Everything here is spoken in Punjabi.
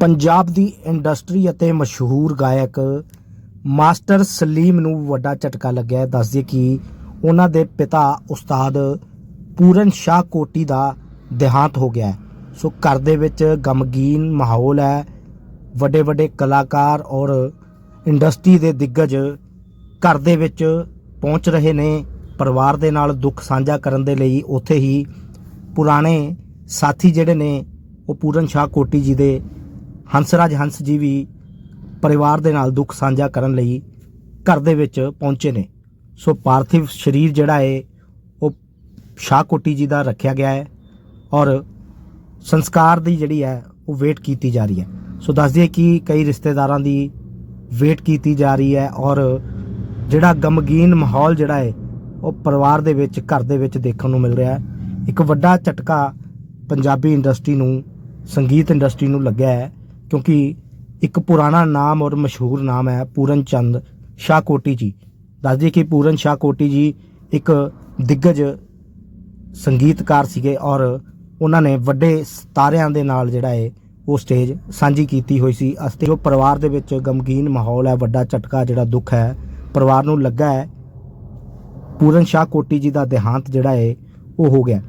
ਪੰਜਾਬ ਦੀ ਇੰਡਸਟਰੀ ਅਤੇ ਮਸ਼ਹੂਰ ਗਾਇਕ ਮਾਸਟਰ ਸਲੀਮ ਨੂੰ ਵੱਡਾ ਝਟਕਾ ਲੱਗਿਆ ਹੈ। ਦੱਸਦੇ ਕਿ ਉਹਨਾਂ ਦੇ ਪਿਤਾ ਉਸਤਾਦ ਪੂਰਨ ਸ਼ਾਹ ਕੋਟੀ ਦਾ ਦੇਹਾਂਤ ਹੋ ਗਿਆ ਸੋ ਘਰ ਦੇ ਵਿੱਚ ਗਮਗੀਨ ਮਾਹੌਲ ਹੈ। ਵੱਡੇ ਵੱਡੇ ਕਲਾਕਾਰ ਔਰ ਇੰਡਸਟਰੀ ਦੇ ਦਿੱਗਜ ਘਰ ਦੇ ਵਿੱਚ ਪਹੁੰਚ ਰਹੇ ਨੇ। ਪਰਿਵਾਰ ਦੇ ਨਾਲ ਦੁੱਖ ਸਾਂਝਾ ਕਰਨ ਦੇ ਲਈ ਉੱਥੇ ਹੀ ਪੁਰਾਣੇ ਸਾਥੀ ਜਿਹੜੇ ਨੇ, ਉਹ ਪੂਰਨ ਸ਼ਾਹ ਕੋਟੀ ਜੀ ਦੇ ਹੰਸਰਾਜ ਹੰਸ ਜੀ ਵੀ ਪਰਿਵਾਰ ਦੇ ਨਾਲ ਦੁੱਖ ਸਾਂਝਾ ਕਰਨ ਲਈ ਘਰ ਦੇ ਵਿੱਚ ਪਹੁੰਚੇ ਨੇ। ਸੋ ਪਾਰਥਿਵ ਸਰੀਰ ਜਿਹੜਾ ਹੈ ਉਹ ਸ਼ਾਹ ਕੋਟੀ ਜੀ ਦਾ ਰੱਖਿਆ ਗਿਆ ਹੈ ਔਰ ਸੰਸਕਾਰ ਦੀ ਜਿਹੜੀ ਹੈ, ਉਹ ਵੇਟ ਕੀਤੀ ਜਾ ਰਹੀ ਹੈ। ਸੋ ਦੱਸ ਦਈਏ ਕਿ ਕਈ ਰਿਸ਼ਤੇਦਾਰਾਂ ਦੀ ਵੇਟ ਕੀਤੀ ਜਾ ਰਹੀ ਹੈ ਔਰ ਜਿਹੜਾ ਗਮਗੀਨ ਮਾਹੌਲ ਜਿਹੜਾ ਹੈ ਉਹ ਪਰਿਵਾਰ ਦੇ ਵਿੱਚ, ਘਰ ਦੇ ਵਿੱਚ ਦੇਖਣ ਨੂੰ ਮਿਲ ਰਿਹਾ ਹੈ। ਇੱਕ ਵੱਡਾ ਝਟਕਾ ਪੰਜਾਬੀ ਇੰਡਸਟਰੀ ਨੂੰ, ਸੰਗੀਤ ਇੰਡਸਟਰੀ ਨੂੰ ਲੱਗਿਆ ਹੈ। ਕਿਉਂਕਿ ਇੱਕ ਪੁਰਾਣਾ ਨਾਮ ਔਰ ਮਸ਼ਹੂਰ ਨਾਮ ਹੈ ਪੂਰਨ ਚੰਦ ਸ਼ਾਹ ਕੋਟੀ ਜੀ। ਦੱਸ ਕਿ ਪੂਰਨ ਸ਼ਾਹ ਕੋਟੀ ਜੀ ਇੱਕ ਦਿੱਗਜ ਸੰਗੀਤਕਾਰ ਸੀਗੇ ਔਰ ਉਹਨਾਂ ਨੇ ਵੱਡੇ ਸਿਤਾਰਿਆਂ ਦੇ ਨਾਲ ਜਿਹੜਾ ਹੈ ਉਹ ਸਟੇਜ ਸਾਂਝੀ ਕੀਤੀ ਹੋਈ ਸੀ। ਅਤੇ ਜੋ ਪਰਿਵਾਰ ਦੇ ਵਿੱਚ ਗਮਗੀਨ ਮਾਹੌਲ ਹੈ, ਵੱਡਾ ਝਟਕਾ ਜਿਹੜਾ ਦੁੱਖ ਹੈ, ਪਰਿਵਾਰ ਨੂੰ ਲੱਗਾ ਹੈ, ਪੂਰਨ ਸ਼ਾਹ ਕੋਟੀ ਜੀ ਦਾ ਦੇਹਾਂਤ ਜਿਹੜਾ ਹੈ ਉਹ ਹੋ ਗਿਆ।